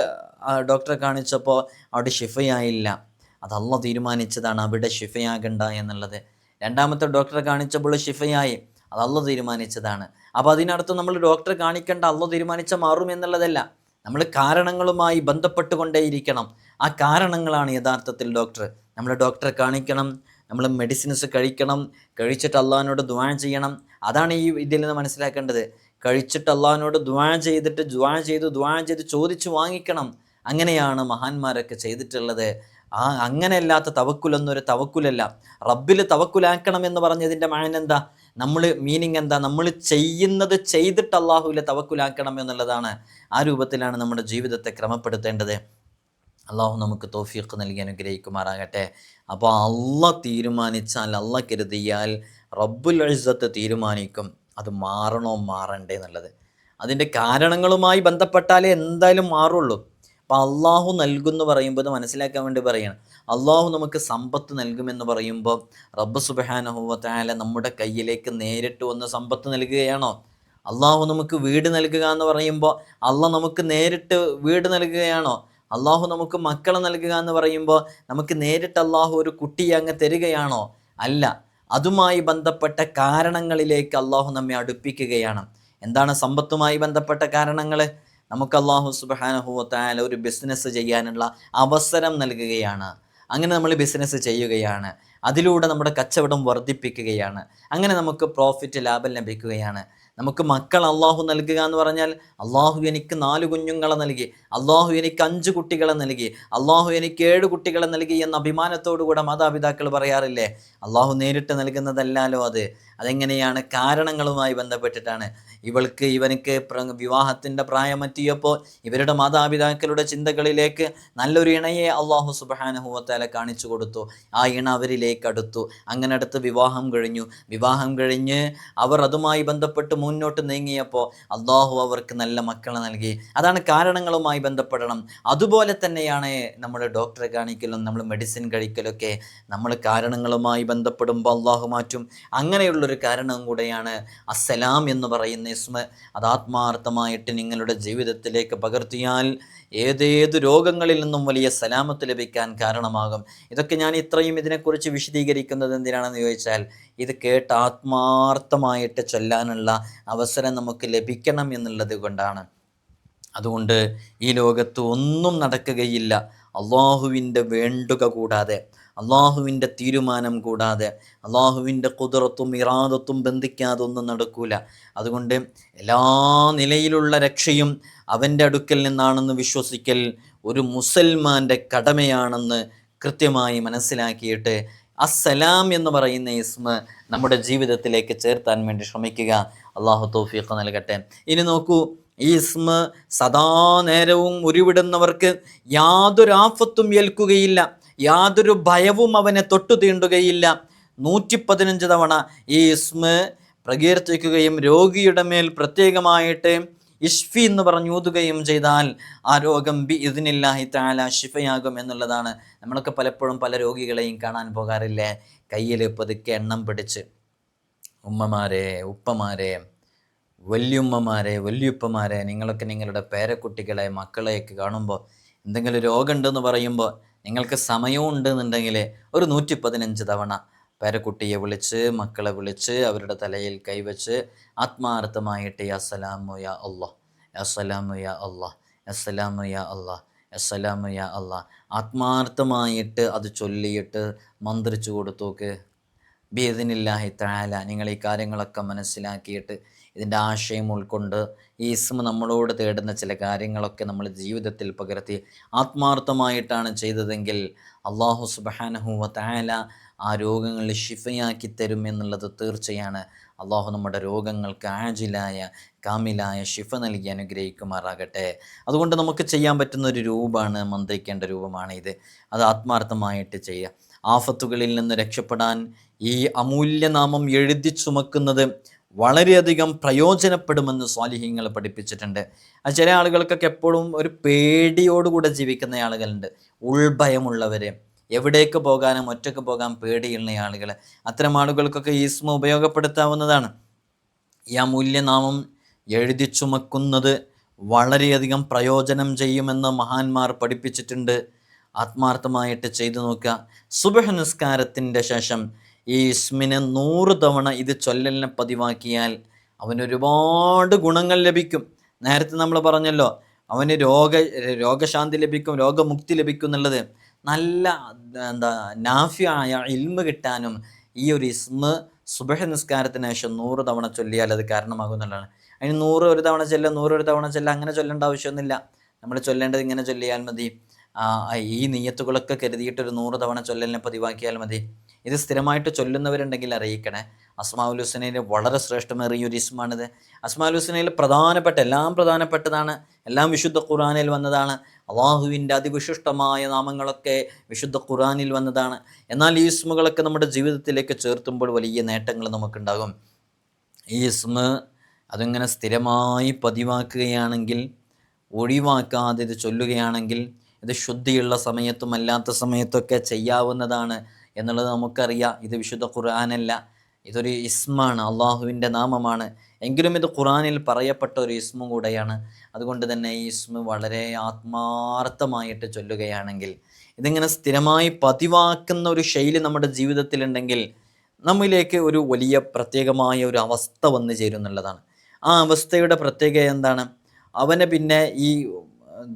ഡോക്ടറെ കാണിച്ചപ്പോൾ അവിടെ ഷിഫയായില്ല അതല്ല തീരുമാനിച്ചതാണ് അവിടെ ഷിഫയാകണ്ട എന്നുള്ളത്. രണ്ടാമത്തെ ഡോക്ടറെ കാണിച്ചപ്പോൾ ഷിഫയായി അതല്ല തീരുമാനിച്ചതാണ്. അപ്പോൾ അതിനർത്ഥം നമ്മൾ ഡോക്ടറെ കാണിക്കേണ്ട അല്ല തീരുമാനിച്ച മാറും എന്നുള്ളതല്ല. നമ്മൾ കാരണങ്ങളുമായി ബന്ധപ്പെട്ടുകൊണ്ടേയിരിക്കണം. ആ കാരണങ്ങളാണ് യഥാർത്ഥത്തിൽ ഡോക്ടർ. നമ്മൾ ഡോക്ടറെ കാണിക്കണം നമ്മൾ മെഡിസിൻസ് കഴിക്കണം കഴിച്ചിട്ട് അള്ളാഹിനോട് ദ്വാ ചെയ്യണം. അതാണ് ഈ ഇതിൽ നിന്ന് മനസ്സിലാക്കേണ്ടത്. കഴിച്ചിട്ട് അള്ളാഹിനോട് ദ്വാ ചെയ്തിട്ട് ദ്വാ ചെയ്ത് ദ്വാ ചെയ്ത് ചോദിച്ചു വാങ്ങിക്കണം. അങ്ങനെയാണ് മഹാന്മാരൊക്കെ ചെയ്തിട്ടുള്ളത്. ആ അങ്ങനെയല്ലാത്ത തവക്കുലൊന്നൊരു തവക്കുലല്ല. റബ്ബിൽ തവക്കുലാക്കണം എന്ന് പറഞ്ഞതിന്റെ മഴനെന്താ നമ്മൾ മീനിങ് എന്താ? നമ്മൾ ചെയ്യുന്നത് ചെയ്തിട്ട് അള്ളാഹുവിലെ തവക്കുലാക്കണം എന്നുള്ളതാണ് ആ രൂപത്തിലാണ് നമ്മുടെ ജീവിതത്തെ ക്രമപ്പെടുത്തേണ്ടത്. അള്ളാഹു നമുക്ക് തോഫീഖ് നൽകി അനുഗ്രഹിക്കുമാറാകട്ടെ. അപ്പോൾ അള്ള തീരുമാനിച്ചാൽ അള്ള കരുതിയാൽ റബ്ബുൽ ഇസ്സത്ത് തീരുമാനിക്കും. അത് മാറണോ? മാറണ്ടേ എന്നുള്ളത്. അതിന്റെ കാരണങ്ങളുമായി ബന്ധപ്പെട്ടാലേ എന്തായാലും മാറുള്ളൂ. അപ്പോൾ അള്ളാഹു നൽകുമെന്ന് പറയുമ്പോൾ മനസ്സിലാക്കാൻ വേണ്ടി പറയണം. അള്ളാഹു നമുക്ക് സമ്പത്ത് നൽകുമെന്ന് പറയുമ്പോൾ റബ്ബ് സുബഹാനഹുവത്തായ നമ്മുടെ കയ്യിലേക്ക് നേരിട്ട് വന്ന് സമ്പത്ത് നൽകുകയാണോ? അള്ളാഹു നമുക്ക് വീട് നൽകുക എന്ന് പറയുമ്പോൾ അള്ള നമുക്ക് നേരിട്ട് വീട് നൽകുകയാണോ? അള്ളാഹു നമുക്ക് മക്കളെ നൽകുക എന്ന് പറയുമ്പോൾ നമുക്ക് നേരിട്ട് അള്ളാഹു ഒരു കുട്ടിയെ അങ്ങ് തരികയാണോ? അല്ല. അതുമായി ബന്ധപ്പെട്ട കാരണങ്ങളിലേക്ക് അള്ളാഹു നമ്മെ അടുപ്പിക്കുകയാണ്. എന്താണ് സമ്പത്തുമായി ബന്ധപ്പെട്ട കാരണങ്ങൾ നമുക്ക് അള്ളാഹു സുബാനഹുവത്തായ ഒരു ബിസിനസ് ചെയ്യാനുള്ള അവസരം നൽകുകയാണ്. അങ്ങനെ നമ്മൾ ബിസിനസ് ചെയ്യുകയാണ്. അതിലൂടെ നമ്മുടെ കച്ചവടം വർദ്ധിപ്പിക്കുകയാണ്. അങ്ങനെ നമുക്ക് പ്രോഫിറ്റ് ലാഭം ലഭിക്കുകയാണ്. നമുക്ക് മക്കൾ അള്ളാഹു നൽകുക എന്ന് പറഞ്ഞാൽ അള്ളാഹു എനിക്ക് നാല് കുഞ്ഞുങ്ങളെ നൽകി അള്ളാഹു എനിക്ക് അഞ്ച് കുട്ടികളെ നൽകി അള്ളാഹു എനിക്ക് ഏഴ് കുട്ടികളെ നൽകി എന്ന അഭിമാനത്തോടു കൂടെ മാതാപിതാക്കൾ പറയാറില്ലേ? അള്ളാഹു നേരിട്ട് നൽകുന്നതല്ലാലോ അത്. അതെങ്ങനെയാണ്? കാരണങ്ങളുമായി ബന്ധപ്പെട്ടിട്ടാണ്. ഇവൾക്ക് ഇവനക്ക് വിവാഹത്തിന്റെ പ്രായമെത്തിയപ്പോൾ ഇവരുടെ മാതാപിതാക്കളുടെ ചിന്തകളിലേക്ക് നല്ലൊരു ഇണയെ അള്ളാഹു സുബാനഹുവത്താല കാണിച്ചു കൊടുത്തു. ആ ഇണ അവരിലേക്ക് അടുത്തു. അങ്ങനെ അടുത്ത് വിവാഹം കഴിഞ്ഞു. വിവാഹം കഴിഞ്ഞ് അവർ അതുമായി ബന്ധപ്പെട്ട് മുന്നോട്ട് നീങ്ങിയപ്പോൾ അള്ളാഹു അവർക്ക് നല്ല മക്കളെ നൽകി. അതാണ് കാരണങ്ങളുമായി ബന്ധപ്പെടണം. അതുപോലെ തന്നെയാണ് നമ്മൾ ഡോക്ടറെ കാണിക്കലും നമ്മൾ മെഡിസിൻ കഴിക്കലൊക്കെ നമ്മൾ കാരണങ്ങളുമായി ബന്ധപ്പെടുമ്പോൾ അള്ളാഹു മാറ്റും. അങ്ങനെയുള്ളൊരു കാരണം കൂടെയാണ് അസ്സലാം എന്ന് പറയുന്ന ഇസ്മ അതാത്മാർത്ഥമായിട്ട് നിങ്ങളുടെ ജീവിതത്തിലേക്ക് പകർത്തിയാൽ ഏതേത് രോഗങ്ങളിൽ നിന്നും വലിയ സലാമത്ത് ലഭിക്കാൻ കാരണമാകും. ഇതൊക്കെ ഞാൻ ഇത്രയും ഇതിനെക്കുറിച്ച് വിശദീകരിക്കുന്നത് എന്തിനാണെന്ന് ചോദിച്ചാൽ ഇത് കേട്ട് ആത്മാർത്ഥമായിട്ട് ചൊല്ലാനുള്ള അവസരം നമുക്ക് ലഭിക്കണം എന്നുള്ളത് കൊണ്ടാണ്. അതുകൊണ്ട് ഈ ലോകത്ത് ഒന്നും നടക്കുകയില്ല. അള്ളാഹുവിന്റെ വേണ്ടുക കൂടാതെ. അള്ളാഹുവിന്റെ തീരുമാനം കൂടാതെ അള്ളാഹുവിന്റെ കുതിർത്തും ഇറാദത്തും ബന്ധിക്കാതെ ഒന്നും നടക്കൂല. അതുകൊണ്ട് എല്ലാ നിലയിലുള്ള രക്ഷയും അവന്റെ അടുക്കൽ നിന്നാണെന്ന് വിശ്വസിക്കൽ ഒരു മുസൽമാന്റെ കടമയാണെന്ന് കൃത്യമായി മനസ്സിലാക്കിയിട്ട് അസ്സലാം എന്ന് പറയുന്ന ഇസ്മ നമ്മുടെ ജീവിതത്തിലേക്ക് ചേർത്താൻ വേണ്ടി ശ്രമിക്കുക. അള്ളാഹു തൗഫീഖ് നൽകട്ടെ. ഇനി നോക്കൂ ഈ ഇസ്മ സദാ നേരവും ഉരുവിടുന്നവർക്ക് യാതൊരു ആഫത്തും ഏൽക്കുകയില്ല. യാതൊരു ഭയവും അവനെ തൊട്ടു തീണ്ടുകയില്ല. നൂറ്റി പതിനഞ്ച് തവണ ഈ ഇസ്മ പ്രകീർത്തിക്കുകയും രോഗിയുടെ മേൽ പ്രത്യേകമായിട്ട് ഇഷ്ഫി എന്ന് പറഞ്ഞൂതുകയും ചെയ്താൽ ആ രോഗം ബി ഇതിനില്ലാഹി താല ഷിഫയാകും എന്നുള്ളതാണ്. നമ്മളൊക്കെ പലപ്പോഴും പല രോഗികളെയും കാണാൻ പോകാറില്ലേ? കയ്യിൽ പതുക്കെ എണ്ണം പിടിച്ച്. ഉമ്മമാരെ ഉപ്പമാരെ വല്യുമ്മമാരെ വല്യുപ്പമാരെ നിങ്ങളൊക്കെ നിങ്ങളുടെ പേരക്കുട്ടികളെ മക്കളെയൊക്കെ കാണുമ്പോൾ എന്തെങ്കിലും രോഗമുണ്ടെന്ന് പറയുമ്പോൾ നിങ്ങൾക്ക് സമയവും ഉണ്ടെന്നുണ്ടെങ്കിൽ ഒരു നൂറ്റി പതിനഞ്ച് തവണ പേരക്കുട്ടിയെ വിളിച്ച് മക്കളെ വിളിച്ച് അവരുടെ തലയിൽ കൈവച്ച് ആത്മാർത്ഥമായിട്ട് അസലാമുയ സലാമു യാ അള്ളാഹ് അസലാമുയ സലാമു യാ അള്ളാഹ് യാ യാ അള്ളാഹ് യാ യാ അള്ളാഹ് ആത്മാർത്ഥമായിട്ട് അത് ചൊല്ലിയിട്ട് മന്ത്രിച്ചു കൊടുത്തോക്ക്. ബിയതിനില്ലാഹി താല നിങ്ങൾ ഈ കാര്യങ്ങളൊക്കെ മനസ്സിലാക്കിയിട്ട് ഇതിന്റെ ആശയം ഉൾക്കൊണ്ട് ഈ നമ്മളോട് തേടുന്ന ചില കാര്യങ്ങളൊക്കെ നമ്മൾ ജീവിതത്തിൽ പകർത്തി ആത്മാർത്ഥമായിട്ടാണ് ചെയ്തതെങ്കിൽ അള്ളാഹു സുബാനഹുവ താല ആ രോഗങ്ങൾ ഷിഫയാക്കി തരും എന്നുള്ളത് തീർച്ചയാണ്. അള്ളാഹു നമ്മുടെ രോഗങ്ങൾക്ക് ആജിലായ കാമിലായ ഷിഫ നൽകി അനുഗ്രഹിക്കുമാറാകട്ടെ. അതുകൊണ്ട് നമുക്ക് ചെയ്യാൻ പറ്റുന്ന ഒരു രൂപമാണ് മന്ത്രിക്കേണ്ട രൂപമാണ് ഇത്. അത് ആത്മാർത്ഥമായിട്ട് ചെയ്യുക. ആഫത്തുകളിൽ നിന്ന് രക്ഷപ്പെടാൻ ഈ അമൂല്യനാമം എഴുതി ചുമക്കുന്നത് വളരെയധികം പ്രയോജനപ്പെടുമെന്ന് സ്വാലിഹ്യങ്ങൾ പഠിപ്പിച്ചിട്ടുണ്ട്. അത് ചില ആളുകൾക്കൊക്കെ എപ്പോഴും ഒരു പേടിയോടുകൂടെ ജീവിക്കുന്ന ആളുകളുണ്ട്. ഉൾഭയമുള്ളവർ എവിടേക്ക് പോകാനും ഒറ്റയ്ക്ക് പോകാൻ പേടിയുള്ള ആളുകൾ അത്തരം ആളുകൾക്കൊക്കെ ഈസ്മ ഉപയോഗപ്പെടുത്താവുന്നതാണ്. ഈ അമൂല്യനാമം എഴുതി ചുമക്കുന്നത് വളരെയധികം പ്രയോജനം ചെയ്യുമെന്ന് മഹാന്മാർ പഠിപ്പിച്ചിട്ടുണ്ട്. ആത്മാർത്ഥമായിട്ട് ചെയ്തു നോക്കുക. സുബഹ നിസ്കാരത്തിന്റെ ശേഷം ഈ ഇസ്മിനെ നൂറ് തവണ ഇത് ചൊല്ലലിനെ പതിവാക്കിയാൽ അവന് ഒരുപാട് ഗുണങ്ങൾ ലഭിക്കും. നേരത്തെ നമ്മൾ പറഞ്ഞല്ലോ അവന് രോഗ രോഗശാന്തി ലഭിക്കും രോഗമുക്തി ലഭിക്കും എന്നുള്ളത്. നല്ല എന്താ നാഫ്യായ ഇൽമ കിട്ടാനും ഈ ഒരു ഇസ്മ സുബഹ നിസ്കാരത്തിന് ശേഷം നൂറ് തവണ ചൊല്ലിയാൽ അത് കാരണമാകും എന്നുള്ളതാണ്. അതിന് നൂറ് ഒരു തവണ ചൊല്ല നൂറ് ഒരു തവണ ചൊല്ല അങ്ങനെ ചൊല്ലേണ്ട ആവശ്യമൊന്നുമില്ല. നമ്മൾ ചൊല്ലേണ്ടത് ഇങ്ങനെ ചൊല്ലിയാൽ മതി. ഈ നീയത്തുകളൊക്കെ കരുതിയിട്ട് ഒരു നൂറ് തവണ ചൊല്ലലിനെ പതിവാക്കിയാൽ മതി. ഇത് സ്ഥിരമായിട്ട് ചൊല്ലുന്നവരുണ്ടെങ്കിൽ അറിയിക്കണേ. അസ്മാഉൽ ഹുസനയിൽ വളരെ ശ്രേഷ്ഠമേറിയ ഒരു ഇസ്മാണിത്. അസ്മാഉൽ ഹുസനയിൽ പ്രധാനപ്പെട്ട എല്ലാം പ്രധാനപ്പെട്ടതാണ്. എല്ലാം വിശുദ്ധ ഖുറാനിൽ വന്നതാണ്. അള്ളാഹുവിന്റെ അതിവിശിഷ്ടമായ നാമങ്ങളൊക്കെ വിശുദ്ധ ഖുറാനിൽ വന്നതാണ്. എന്നാൽ ഈ ഇസ്മുകളൊക്കെ നമ്മുടെ ജീവിതത്തിലേക്ക് ചേർത്തുമ്പോൾ വലിയ നേട്ടങ്ങൾ നമുക്കുണ്ടാകും. ഈ ഇസ്മ അതിങ്ങനെ സ്ഥിരമായി പതിവാക്കുകയാണെങ്കിൽ ഒഴിവാക്കാതെ ഇത് ചൊല്ലുകയാണെങ്കിൽ ഇത് ശുദ്ധിയുള്ള സമയത്തും അല്ലാത്ത സമയത്തൊക്കെ ചെയ്യാവുന്നതാണ്. എന്നുള്ളത് നമുക്കറിയാം. ഇത് വിശുദ്ധ ഖുർആനല്ല. ഇതൊരു ഇസ്മാണ് അള്ളാഹുവിന്റെ നാമമാണ്. എങ്കിലും ഇത് ഖുറാനിൽ പറയപ്പെട്ട ഒരു ഇസ്മും കൂടെയാണ്. അതുകൊണ്ട് തന്നെ ഈ ഇസ്മ വളരെ ആത്മാർത്ഥമായിട്ട് ചൊല്ലുകയാണെങ്കിൽ ഇതിങ്ങനെ സ്ഥിരമായി പതിവാക്കുന്ന ഒരു ശൈലി നമ്മുടെ ജീവിതത്തിലുണ്ടെങ്കിൽ നമ്മിലേക്ക് ഒരു വലിയ പ്രത്യേകമായ ഒരു അവസ്ഥ വന്നു ചേരുന്നുള്ളതാണ് ആ അവസ്ഥയുടെ പ്രത്യേകത എന്താണ്? അവനെ പിന്നെ ഈ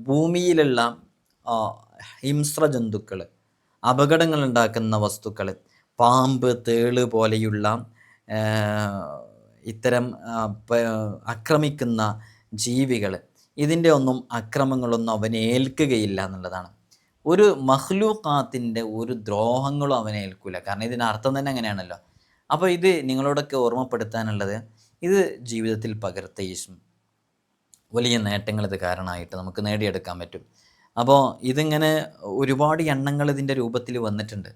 ഭൂമിയിലുള്ള ഹിംസ്ര ജന്തുക്കൾ അപകടങ്ങൾ ഉണ്ടാക്കുന്ന വസ്തുക്കൾ പാമ്പ് തേൾ പോലെയുള്ള ഇത്തരം ആക്രമിക്കുന്ന ജീവികൾ ഇതിന്റെ ഒന്നും അക്രമങ്ങളൊന്നും അവനെ ഏൽക്കുകയില്ല എന്നുള്ളതാണ്. ഒരു മഹ്ലൂഖാത്തിന്റെ ഒരു ദ്രോഹങ്ങളും അവനെ ഏൽക്കില്ല കാരണം ഇതിന്റെ അർത്ഥം തന്നെ അങ്ങനെയാണല്ലോ. അപ്പോൾ ഇത് നിങ്ങളോടൊക്കെ ഓർമ്മപ്പെടുത്താനുള്ളത് ഇത് ജീവിതത്തിൽ പകർത്തേശും വലിയ നേട്ടങ്ങൾ ഇത് കാരണമായിട്ട് നമുക്ക് നേടിയെടുക്കാൻ പറ്റും. അപ്പോൾ ഇതിങ്ങനെ ഒരുപാട് എണ്ണങ്ങൾ ഇതിന്റെ രൂപത്തിൽ വന്നിട്ടുണ്ട്.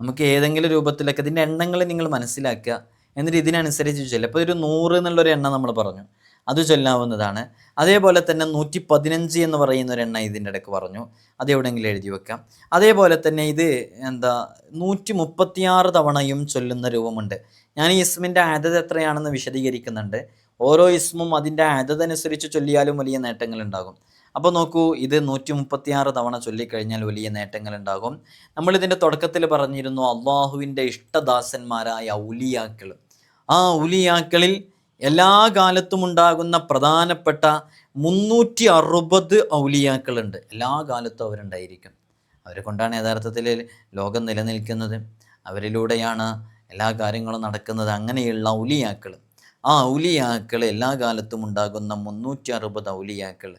നമുക്ക് ഏതെങ്കിലും രൂപത്തിലൊക്കെ ഇതിന്റെ എണ്ണങ്ങൾ നിങ്ങൾ മനസ്സിലാക്കുക എന്നിട്ട് ഇതിനനുസരിച്ച് ചൊല്ലുക. അപ്പോൾ ഒരു നൂറ് എന്നുള്ളൊരു എണ്ണം നമ്മൾ പറഞ്ഞു. അത് ചൊല്ലാവുന്നതാണ്. അതേപോലെ തന്നെ നൂറ്റി പതിനഞ്ച് എന്ന് പറയുന്ന ഒരു എണ്ണ ഇതിന്റെ ഇടയ്ക്ക് പറഞ്ഞു. അത് എവിടെയെങ്കിലും എഴുതി വെക്കാം. അതേപോലെ തന്നെ ഇത് എന്താ നൂറ്റി മുപ്പത്തിയാറ് തവണയും ചൊല്ലുന്ന രൂപമുണ്ട്. ഞാൻ ഈ ഇസ്മിന്റെ ആദത് എത്രയാണെന്ന് വിശദീകരിക്കുന്നുണ്ട്. ഓരോ ഇസ്മും അതിന്റെ ആദതനുസരിച്ച് ചൊല്ലിയാലും വലിയ നേട്ടങ്ങൾ ഉണ്ടാകും അപ്പോൾ നോക്കൂ ഇത് നൂറ്റി മുപ്പത്തിയാറ് തവണ ചൊല്ലിക്കഴിഞ്ഞാൽ വലിയ നേട്ടങ്ങൾ ഉണ്ടാകും നമ്മളിതിന്റെ തുടക്കത്തിൽ പറഞ്ഞിരുന്നു അള്ളാഹുവിന്റെ ഇഷ്ടദാസന്മാരായ ഉലിയാക്കൾ ആ ഉലിയാക്കളിൽ എല്ലാ കാലത്തും ഉണ്ടാകുന്ന പ്രധാനപ്പെട്ട മുന്നൂറ്റി അറുപത് ഔലിയാക്കളുണ്ട്. എല്ലാ കാലത്തും അവരുണ്ടായിരിക്കും. അവരെ കൊണ്ടാണ് യഥാർത്ഥത്തിൽ ലോകം നിലനിൽക്കുന്നത്. അവരിലൂടെയാണ് എല്ലാ കാര്യങ്ങളും നടക്കുന്നത്. അങ്ങനെയുള്ള ഔലിയാക്കൾ ആ ഔലിയാക്കൾ എല്ലാ കാലത്തും ഉണ്ടാകുന്ന മുന്നൂറ്റി അറുപത് ഔലിയാക്കൾ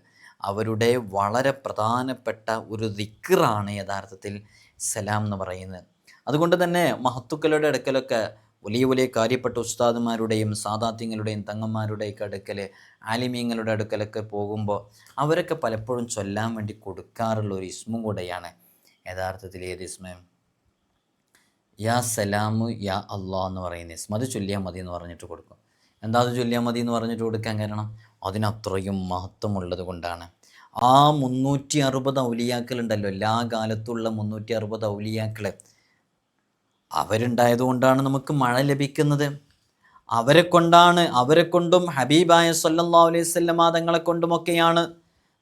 അവരുടെ വളരെ പ്രധാനപ്പെട്ട ഒരു ദിക്റാണ് യഥാർത്ഥത്തിൽ സലാം എന്ന് പറയുന്നത്. അതുകൊണ്ട് തന്നെ മഹത്തുക്കളുടെ അടുക്കലൊക്കെ വലിയ വലിയ കാര്യപ്പെട്ട ഉസ്താദുമാരുടെയും സാദാത്യങ്ങളുടെയും തങ്ങന്മാരുടെയൊക്കെ അടുക്കൽ ആലിമീങ്ങളുടെ അടുക്കലൊക്കെ പോകുമ്പോൾ അവരൊക്കെ പലപ്പോഴും ചൊല്ലാൻ വേണ്ടി കൊടുക്കാറുള്ള ഒരു ഇസ്മും കൂടെയാണ് യഥാർത്ഥത്തിൽ ഏത് ഇസ്മ? യാ സലാമു യാ അള്ളാഹ് എന്ന് പറയുന്ന ഇസ്മ. അത് ചൊല്ലിയാൽ മതി എന്ന് പറഞ്ഞിട്ട് കൊടുക്കും. എന്താ അത് ചൊല്ലിയാൽ മതി എന്ന് പറഞ്ഞിട്ട് കൊടുക്കാൻ കാരണം? അതിനത്രയും മഹത്വമുള്ളത് കൊണ്ടാണ്. ആ മുന്നൂറ്റി അറുപത് ഔലിയാക്കളുണ്ടല്ലോ. എല്ലാ കാലത്തുള്ള മുന്നൂറ്റി അറുപത് ഔലിയാക്കൾ അവരുണ്ടായതുകൊണ്ടാണ് നമുക്ക് മഴ ലഭിക്കുന്നത്. അവരെ കൊണ്ടാണ് അവരെ കൊണ്ടും ഹബീബായ സല്ലല്ലാഹു അലൈഹി വസല്ലമ തങ്ങളെ കൊണ്ടുമൊക്കെയാണ്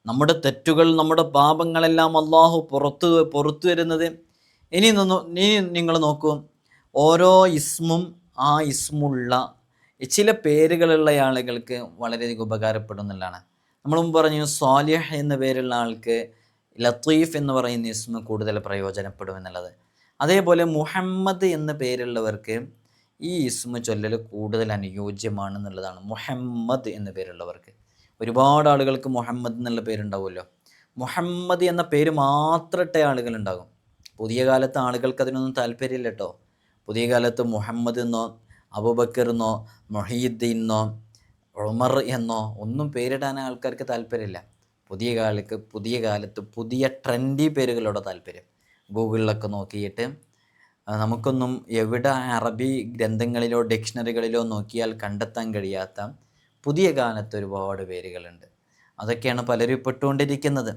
നമ്മുടെ തെറ്റുകൾ നമ്മുടെ പാപങ്ങളെല്ലാം അള്ളാഹു പുറത്തു പുറത്തു വരുന്നത്. ഇനി ഇനി നിങ്ങൾ നോക്കൂ. ഓരോ ഇസ്മും ആ ഇസ്മുള്ള ചില പേരുകളുള്ള ആളുകൾക്ക് വളരെയധികം ഉപകാരപ്പെടുന്നതാണ് നമ്മൾ മുമ്പ് പറഞ്ഞു സ്വാലിഹ് എന്ന പേരുള്ള ആൾക്ക് ലത്തീഫ് എന്ന് പറയുന്ന ഇസ്മ കൂടുതൽ പ്രയോജനപ്പെടും എന്നുള്ളത്. അതേപോലെ മുഹമ്മദ് എന്ന പേരുള്ളവർക്ക് ഈ ഇസ്മ ചൊല്ലൽ കൂടുതൽ അനുയോജ്യമാണെന്നുള്ളതാണ് മുഹമ്മദ് എന്ന പേരുള്ളവർക്ക്. ഒരുപാട് ആളുകൾക്ക് മുഹമ്മദ് എന്നുള്ള പേരുണ്ടാവുമല്ലോ. മുഹമ്മദ് എന്ന പേര് മാത്രട്ട ആളുകളുണ്ടാകും. പുതിയ കാലത്ത് ആളുകൾക്ക് അതിനൊന്നും താല്പര്യമില്ല കേട്ടോ. പുതിയ കാലത്ത് മുഹമ്മദ് എന്നോ അബൂബക്കർ എന്നോ മൊഹീദ്ദീൻ എന്നോ ഉമർ എന്നോ ഒന്നും പേരിടാൻ ആൾക്കാർക്ക് താല്പര്യമില്ല. പുതിയ കാലത്ത് പുതിയ കാലത്ത് പുതിയ ട്രെൻഡി പേരുകളോട് താല്പര്യം. ഗൂഗിളിലൊക്കെ നോക്കിയിട്ട് നമുക്കൊന്നും എവിടെ അറബി ഗ്രന്ഥങ്ങളിലോ ഡിക്ഷണറികളിലോ നോക്കിയാൽ കണ്ടെത്താൻ കഴിയാത്ത പുതിയ കാലത്ത് ഒരുപാട് പേരുകളുണ്ട്. അതൊക്കെയാണ് പലരും ഇപ്പെട്ടുകൊണ്ടിരിക്കുന്നത്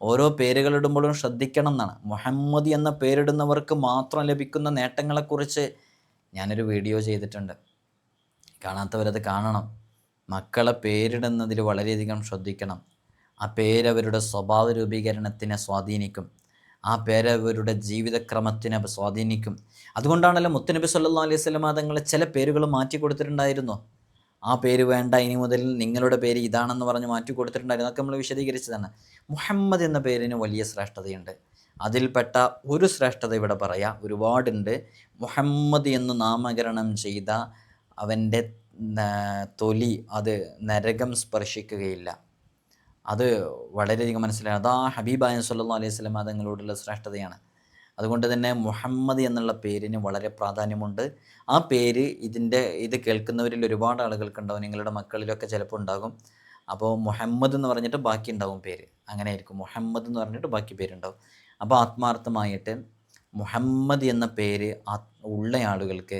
ഓരോ പേരുകളിടുമ്പോഴും ശ്രദ്ധിക്കണം എന്നാണ്. മുഹമ്മദ് എന്ന പേരിടുന്നവർക്ക് മാത്രം ലഭിക്കുന്ന നേട്ടങ്ങളെക്കുറിച്ച് ഞാനൊരു വീഡിയോ ചെയ്തിട്ടുണ്ട്. കാണാത്തവരത് കാണണം. മക്കളെ പേരിടുന്നതിൽ വളരെയധികം ശ്രദ്ധിക്കണം. ആ പേരവരുടെ സ്വഭാവ രൂപീകരണത്തിനെ സ്വാധീനിക്കും. ആ പേരവരുടെ ജീവിതക്രമത്തിനെ സ്വാധീനിക്കും. അതുകൊണ്ടാണല്ലോ മുത്തനബി സല്ലാ അലൈഹി സ്വലമ തങ്ങൾ ചില പേരുകൾ മാറ്റി കൊടുത്തിട്ടുണ്ടായിരുന്നു. ആ പേര് വേണ്ട ഇനി മുതൽ നിങ്ങളുടെ പേര് ഇതാണെന്ന് പറഞ്ഞ് മാറ്റി കൊടുത്തിട്ടുണ്ടായിരുന്നു. അതൊക്കെ നമ്മൾ വിശദീകരിച്ചതാണ്. മുഹമ്മദ് എന്ന പേരിന് വലിയ ശ്രേഷ്ഠതയുണ്ട്. അതിൽപ്പെട്ട ഒരു ശ്രേഷ്ഠത ഇവിടെ പറയാം. ഒരുപാടുണ്ട്. മുഹമ്മദ് എന്ന് നാമകരണം ചെയ്ത അവന്റെ തൊലി അത് നരകം സ്പർശിക്കുകയില്ല. അത് വളരെയധികം മനസ്സിലായി. അതാ ഹബീബായ സല്ലല്ലാഹു അലൈഹി സ്വലം തങ്ങളോടുള്ള ശ്രേഷ്ഠതയാണ്. അതുകൊണ്ട് തന്നെ മുഹമ്മദ് എന്നുള്ള പേരിന് വളരെ പ്രാധാന്യമുണ്ട്. ആ പേര് ഇതിന്റെ ഇത് കേൾക്കുന്നവരിൽ ഒരുപാട് ആളുകൾക്കുണ്ടാവും. നിങ്ങളുടെ മക്കളിലൊക്കെ ചിലപ്പോൾ ഉണ്ടാകും. അപ്പോൾ മുഹമ്മദ് എന്ന് പറഞ്ഞിട്ട് ബാക്കി ഉണ്ടാവും പേര്. അങ്ങനെ ആയിരിക്കും. മുഹമ്മദ് എന്ന് പറഞ്ഞിട്ട് ബാക്കി പേരുണ്ടാവും. അപ്പോൾ ആത്മാർത്ഥമായിട്ട് മുഹമ്മദ് എന്ന പേര് ഉള്ള ആളുകൾക്ക്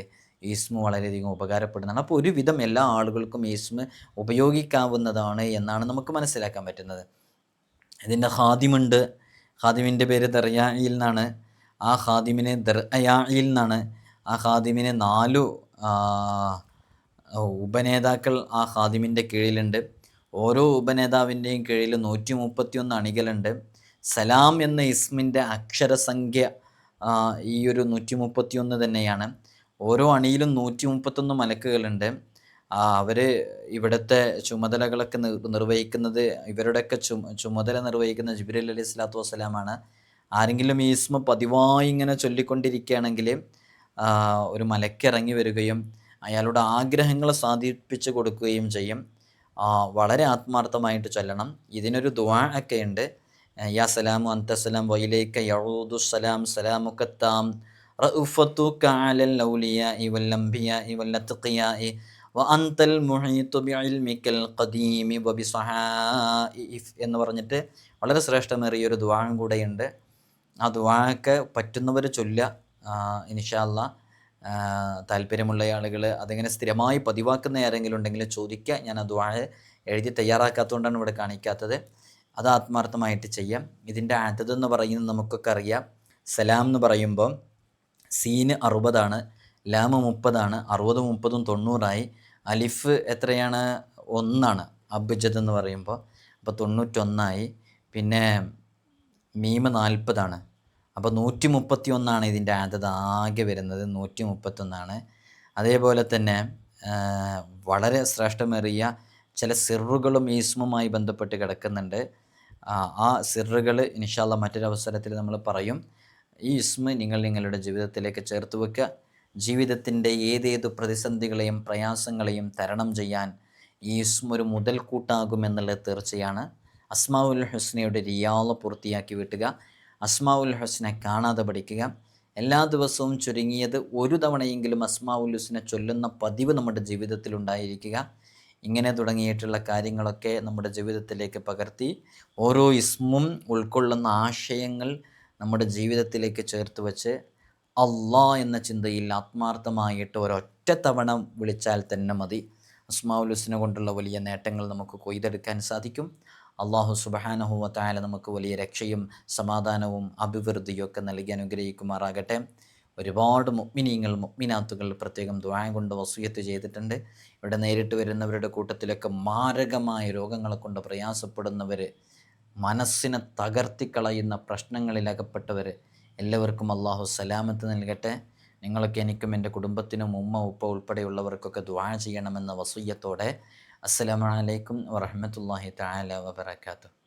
ഈസ്മ വളരെയധികം ഉപകാരപ്പെടുന്നതാണ്. അപ്പോൾ ഒരുവിധം എല്ലാ ആളുകൾക്കും ഈസ്മ ഉപയോഗിക്കാവുന്നതാണ് എന്നാണ് നമുക്ക് മനസ്സിലാക്കാൻ പറ്റുന്നത്. ഇതിന്റെ ഹാദിമുണ്ട് ഹാദിമിന്റെ പേര് ദർയായിൽ നിന്നാണ് ആ ഹാദിമിനെ ദർയായിൽ നിന്നാണ് ആ ഹാദിമിനെ നാലു ഉപനേതാക്കൾ ആ ഹാദിമിന്റെ കീഴിലുണ്ട്. ഓരോ ഉപനേതാവിന്റെയും കീഴിൽ നൂറ്റി മുപ്പത്തിയൊന്ന് അണികളുണ്ട്. സലാം എന്ന ഇസ്മിന്റെ അക്ഷരസംഖ്യ ഈ ഒരു നൂറ്റി മുപ്പത്തിയൊന്ന് തന്നെയാണ്. ഓരോ അണിയിലും നൂറ്റി മുപ്പത്തൊന്ന് മലക്കുകളുണ്ട് അവർ ഇവിടുത്തെ ചുമതലകളൊക്കെ നിർവഹിക്കുന്നത് ഇവരുടെയൊക്കെ ചു ചുമതല നിർവഹിക്കുന്ന ജിബ്രീൽ അലി സ്വലാത്തു വസ്സലാമാണ്. ആരെങ്കിലും ഈ ഇസ്മ പതിവായി ഇങ്ങനെ ചൊല്ലിക്കൊണ്ടിരിക്കുകയാണെങ്കിൽ ഒരു മലക്കിറങ്ങി വരികയും അയാളുടെ ആഗ്രഹങ്ങൾ സാധിപ്പിച്ചു കൊടുക്കുകയും ചെയ്യും. വളരെ ആത്മാർത്ഥമായിട്ട് ചൊല്ലണം. ഇതിനൊരു ദ്വാ ഒക്കെ ഉണ്ട്. യാ സലാമു അന്തസ്സലാം വൈലേക്ക് യഴൂദു സലാം സലാമുക്കത്താം റഉഫത്തുക അലൽ ഔലിയാഇ വല്ലംബിയാഇ വ വഅൻത അൽ ബി ഇൽമിക്കൽ ഖദീമി വബിസഹാഇഫ് എന്ന് പറഞ്ഞിട്ട് വളരെ ശ്രേഷ്ഠമേറിയ ഒരു ദുആം കൂടെയുണ്ട്. ആ ദുആക്ക് പറ്റുന്നവർ ചൊല്ല ഇൻഷാല്ല താല്പര്യമുള്ള ആളുകൾ അതിങ്ങനെ സ്ഥിരമായി പതിവാക്കുന്ന ആരെങ്കിലും ഉണ്ടെങ്കിൽ ചോദിക്കുക. ഞാൻ ആ ദുആ എഴുതി തയ്യാറാക്കാത്തതുകൊണ്ടാണ് ഇവിടെ കാണിക്കാത്തത്. അത് ആത്മാർത്ഥമായിട്ട് ചെയ്യാം. ഇതിന്റെ അതത് എന്ന് പറയുന്നത് നമുക്കൊക്കെ അറിയാം. സലാം എന്ന് പറയുമ്പോൾ സീന് അറുപതാണ് ലാമ് മുപ്പതാണ് അറുപതും മുപ്പതും തൊണ്ണൂറായി. അലിഫ് എത്രയാണ്? ഒന്നാണ് അബ്ജദ് എന്ന് പറയുമ്പോൾ അപ്പോൾ തൊണ്ണൂറ്റൊന്നായി. പിന്നെ മീമ് നാൽപ്പതാണ്. അപ്പോൾ നൂറ്റി മുപ്പത്തി ഒന്നാണ് ഇതിന്റെ ആദ്യത ആകെ വരുന്നത് നൂറ്റി മുപ്പത്തൊന്നാണ് അതേപോലെ തന്നെ വളരെ ശ്രേഷ്ഠമേറിയ ചില സിറുകളും ഈസ്മുമായി ബന്ധപ്പെട്ട് കിടക്കുന്നുണ്ട്. ആ, സിറുകൾ ഇൻഷാല്ല മറ്റൊരവസരത്തിൽ നമ്മൾ പറയും. ഈ ഇസ്മ നിങ്ങൾ നിങ്ങളുടെ ജീവിതത്തിലേക്ക് ചേർത്ത് വെക്കുക. ജീവിതത്തിന്റെ ഏതേത് പ്രതിസന്ധികളെയും പ്രയാസങ്ങളെയും തരണം ചെയ്യാൻ ഈ ഇസ്മ ഒരു മുതൽക്കൂട്ടാകുമെന്നുള്ളത് തീർച്ചയാണ്. അസ്മാവുൽ ഹുസ്നയുടെ റിയാൾ പൂർത്തിയാക്കി വിട്ടുക. അസ്മാവുൽ ഹുസ്നെ കാണാതെ പഠിക്കുക. എല്ലാ ദിവസവും ചുരുങ്ങിയത് ഒരു തവണയെങ്കിലും അസ്മാവുൽ ഹുസ്നെ ചൊല്ലുന്ന പതിവ് നമ്മുടെ ജീവിതത്തിൽ ഉണ്ടായിരിക്കുക. ഇങ്ങനെ തുടങ്ങിയിട്ടുള്ള കാര്യങ്ങളൊക്കെ നമ്മുടെ ജീവിതത്തിലേക്ക് പകർത്തി ഓരോ ഇസ്മും ഉൾക്കൊള്ളുന്ന ആശയങ്ങൾ നമ്മുടെ ജീവിതത്തിലേക്ക് ചേർത്ത് വച്ച് അള്ളാ എന്ന ചിന്തയിൽ ആത്മാർത്ഥമായിട്ട് ഒരൊറ്റ തവണ വിളിച്ചാൽ തന്നെ മതി. അസ്മാവുലുസിനെ കൊണ്ടുള്ള വലിയ നേട്ടങ്ങൾ നമുക്ക് കൊയ്തെടുക്കാൻ സാധിക്കും. അള്ളാഹു സുബഹാനഹുവ നമുക്ക് വലിയ രക്ഷയും സമാധാനവും അഭിവൃദ്ധിയും ഒക്കെ നൽകി അനുഗ്രഹിക്കുമാറാകട്ടെ. ഒരുപാട് മുഗ്മിനീങ്ങൾ മുഗ്മിനാത്തുകൾ പ്രത്യേകം ദ്വായം കൊണ്ട് വസൂയത്ത് ചെയ്തിട്ടുണ്ട്. ഇവിടെ നേരിട്ട് വരുന്നവരുടെ കൂട്ടത്തിലൊക്കെ മാരകമായ രോഗങ്ങളെ കൊണ്ട് പ്രയാസപ്പെടുന്നവർ മനസ്സിനെ തകർത്തിക്കളയുന്ന പ്രശ്നങ്ങളിൽ അകപ്പെട്ടവർ എല്ലാവർക്കും അള്ളാഹു സലാമത്ത് നൽകട്ടെ. നിങ്ങളൊക്കെ എനിക്കും എന്റെ കുടുംബത്തിനും ഉമ്മ ഉപ്പ ഉൾപ്പെടെയുള്ളവർക്കൊക്കെ ദ്വാ ചെയ്യണമെന്ന വസൂയത്തോടെ. അസ്സലാമലൈക്കും വറഹമത്തല്ലാഹി താല വബറകാതുഹു.